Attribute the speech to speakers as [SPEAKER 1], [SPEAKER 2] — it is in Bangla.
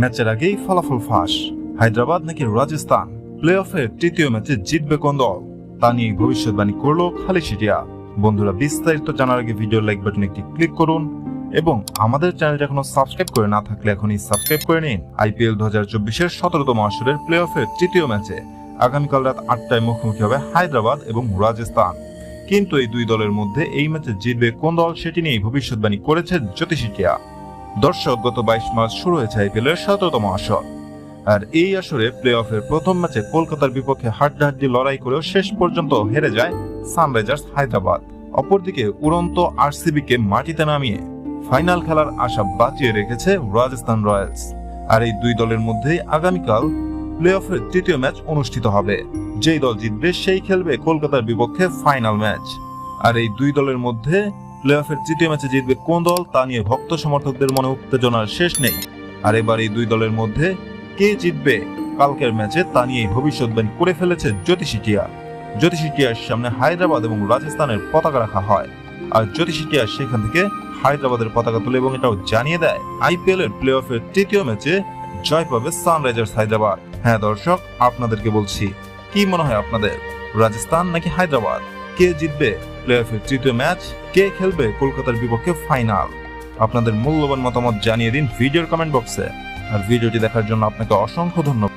[SPEAKER 1] ম্যাচের আগেই ফলাফল ফাঁস। হায়দ্রাবাদ নাকি রাজস্থান? প্লে অফের তৃতীয় ম্যাচে জিতবে কোন দল? তা নিয়ে ভবিষ্যৎবাণী করল খালি সিটিয়া। বন্ধুরা, বিস্তারিত জানার আগে ভিডিও লাইক বাটনে একটি ক্লিক করুন এবং আমাদের চ্যানেলটা এখনও সাবস্ক্রাইব করে না থাকলে এখনই সাবস্ক্রাইব করে নিন। আইপিএল দু হাজার চব্বিশের সতেরোতম আসরের প্লে অফের তৃতীয় ম্যাচে। আগামীকাল রাত আটটায় মুখোমুখি হবে হায়দ্রাবাদ এবং রাজস্থান। কিন্তু এই দুই দলের মধ্যে এই ম্যাচে জিতবে কোন দল সেটি নিয়ে ভবিষ্যৎবাণী করেছে জ্যোতিষিটিয়া দর্শক, গত বাইশ মার্চ শুরু হয়েছে আইপিএল এর সতেরোতম আসর। আর এই আসরে প্লে অফের প্রথম ম্যাচে কলকাতার বিপক্ষে হাড্ডাহাড্ডি লড়াই করেও শেষ পর্যন্ত হেরে যায় সানরাইজার্স হায়দ্রাবাদ। অপরদিকে উড়ন্ত আরসিবি কে মাটিতে নামিয়ে ফাইনাল খেলার আশা বাঁচিয়ে রেখেছে রাজস্থান রয়্যালস। আর এই দুই দলের মধ্যে আগামীকাল প্লে অফের তৃতীয় ম্যাচ অনুষ্ঠিত হবে। যেই দল জিতবে, সেই খেলবে কলকাতার বিপক্ষে ফাইনাল ম্যাচ। আর এই দুই দলের মধ্যে প্লে অফের তৃতীয় ম্যাচে জিতবে কোন দল তা নিয়ে ভক্ত সমর্থকদের মনে উত্তেজনার শেষ নেই। আর এবার এই দুই দলের মধ্যে কে জিতবে কালকের ম্যাচে তা নিয়ে ভবিষ্যৎবাণী করে ফেলেছে জ্যোতিষিটিয়া জ্যোতিষিটিয়ার সামনে হায়দ্রাবাদ এবং রাজস্থানের পতাকা রাখা হয়। আর জ্যোতিষিটিয়া সেখান থেকে হায়দ্রাবাদের পতাকা তুলে এবং এটাও জানিয়ে দেয় আইপিএল এর প্লে অফের তৃতীয় ম্যাচে জয় পাবে সানরাইজার্স হায়দ্রাবাদ। হ্যাঁ দর্শক, আপনাদেরকে বলছি, কি মনে হয় আপনাদের? রাজস্থান নাকি হায়দ্রাবাদ? কে জিতবে প্লে অফের তৃতীয় ম্যাচ কে খেলবে কলকাতার বিপক্ষে ফাইনাল আপনাদের মূল্যবান মতামত জানিয়ে দিন ভিডিওর কমেন্ট বক্সে আর ভিডিওটি দেখার জন্য আপনাকে অসংখ্য ধন্যবাদ।